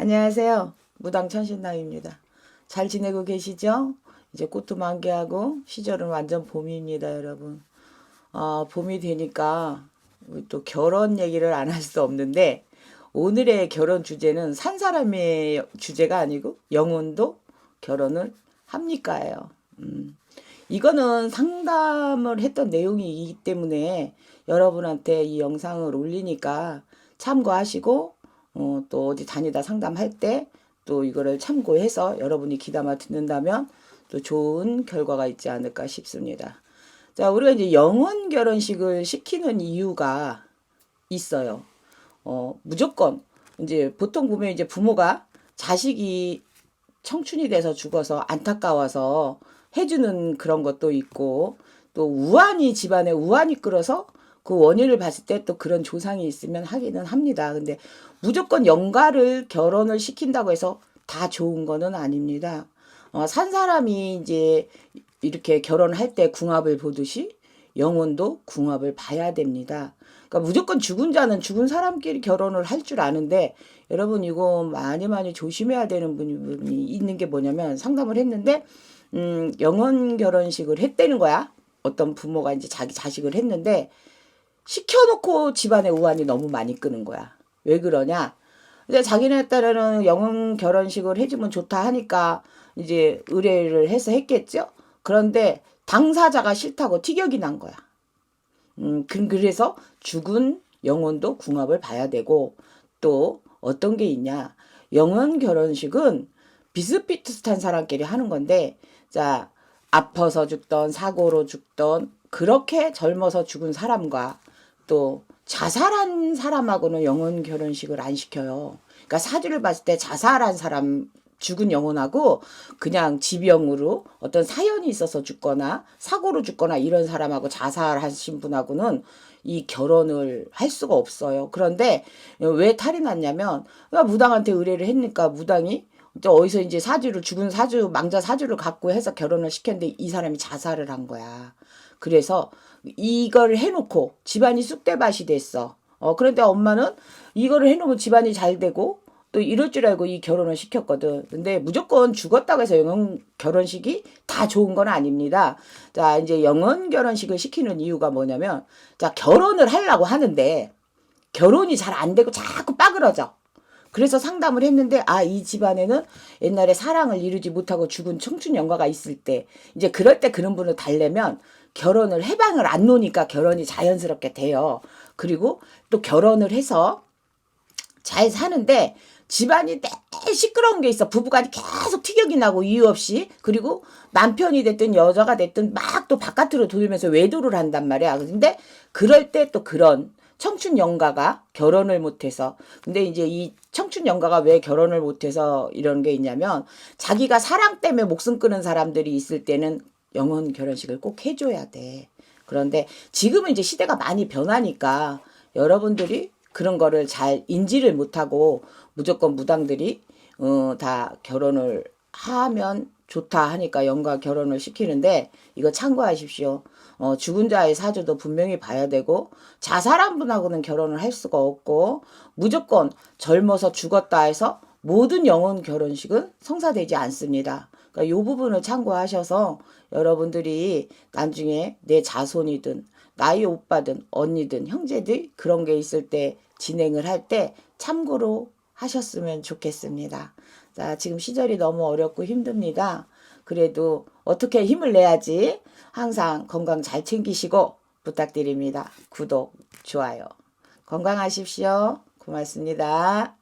안녕하세요. 무당 천신남입니다. 잘 지내고 계시죠? 이제 꽃도 만개하고 시절은 완전 봄입니다, 여러분. 아, 봄이 되니까 또 결혼 얘기를 안 할 수 없는데 오늘의 결혼 주제는 산 사람의 주제가 아니고 영혼도 결혼을 합니까예요. 음. 이거는 상담을 했던 내용이기 때문에 여러분한테 이 영상을 올리니까 참고하시고 어, 또 어디 다니다 상담할 때 또 이거를 참고해서 여러분이 귀담아 듣는다면 또 좋은 결과가 있지 않을까 싶습니다. 자, 우리가 이제 영혼 결혼식을 시키는 이유가 있어요. 어, 무조건 이제 보통 보면 이제 부모가 자식이 청춘이 돼서 죽어서 안타까워서 해주는 그런 것도 있고 또 우환이 집안에 우환이 끌어서 그 원인을 봤을 때 또 그런 조상이 있으면 하기는 합니다. 근데 무조건 영가를 결혼을 시킨다고 해서 다 좋은 거는 아닙니다. 어, 산 사람이 이제 이렇게 결혼할 때 궁합을 보듯이 영혼도 궁합을 봐야 됩니다. 그러니까 무조건 죽은 자는 죽은 사람끼리 결혼을 할 줄 아는데 여러분 이거 많이 많이 조심해야 되는 분이 있는 게 뭐냐면 상담을 했는데 음, 영혼 결혼식을 했다는 거야. 어떤 부모가 이제 자기 자식을 했는데 시켜놓고 집안에 우환이 너무 많이 끄는 거야. 왜 그러냐? 이제 자기네 딸은 영혼 결혼식을 해주면 좋다 하니까 이제 의뢰를 해서 했겠죠? 그런데 당사자가 싫다고 티격이 난 거야. 음, 그- 그래서 죽은 영혼도 궁합을 봐야 되고 또 어떤 게 있냐. 영혼 결혼식은 비슷비슷한 사람끼리 하는 건데 자 아파서 죽던 사고로 죽던 그렇게 젊어서 죽은 사람과 또 자살한 사람하고는 영혼 결혼식을 안 시켜요. 그러니까 사주를 봤을 때 자살한 사람 죽은 영혼하고 그냥 지병으로 어떤 사연이 있어서 죽거나 사고로 죽거나 이런 사람하고 자살하신 분하고는 이 결혼을 할 수가 없어요. 그런데 왜 탈이 났냐면 그러니까 무당한테 의뢰를 했니까 무당이 또 어디서 이제 사주를 죽은 사주 망자 사주를 갖고 해서 결혼을 시켰는데 이 사람이 자살을 한 거야. 그래서 이걸 해놓고 집안이 쑥대밭이 됐어. 어 그런데 엄마는 이거를 해놓으면 집안이 잘 되고 또 이럴 줄 알고 이 결혼을 시켰거든. 근데 무조건 죽었다고 해서 영혼 결혼식이 다 좋은 건 아닙니다. 자, 이제 영혼 결혼식을 시키는 이유가 뭐냐면, 자, 결혼을 하려고 하는데, 결혼이 잘 안 되고 자꾸 빠그러져. 그래서 상담을 했는데, 아, 이 집안에는 옛날에 사랑을 이루지 못하고 죽은 청춘 영가가 있을 때, 이제 그럴 때 그런 분을 달래면, 결혼을 해방을 안 놓으니까 결혼이 자연스럽게 돼요. 그리고 또 결혼을 해서 잘 사는데 집안이 내 시끄러운 게 있어. 부부간이 계속 티격이 나고 이유 없이. 그리고 남편이 됐든 여자가 됐든 막 또 바깥으로 돌면서 외도를 한단 말이야. 근데 그럴 때 또 그런 청춘 영가가 결혼을 못해서 근데 이제 이 청춘 영가가 왜 결혼을 못해서 이런 게 있냐면 자기가 사랑 때문에 목숨 끊은 사람들이 있을 때는 영혼 결혼식을 꼭 해줘야 돼. 그런데 지금은 이제 시대가 많이 변하니까 여러분들이 그런 거를 잘 인지를 못하고 무조건 무당들이 어, 다 결혼을 하면 좋다 하니까 영가 결혼을 시키는데 이거 참고하십시오. 어, 죽은 자의 사주도 분명히 봐야 되고 자살한 분하고는 결혼을 할 수가 없고 무조건 젊어서 죽었다 해서 모든 영혼 결혼식은 성사되지 않습니다. 그러니까 요 부분을 참고하셔서 여러분들이 나중에 내 자손이든 나의 오빠든 언니든 형제들 그런 게 있을 때 진행을 할 때 참고로 하셨으면 좋겠습니다. 자, 지금 시절이 너무 어렵고 힘듭니다. 그래도 어떻게 힘을 내야지 항상 건강 잘 챙기시고 부탁드립니다. 구독, 좋아요. 건강하십시오. 고맙습니다.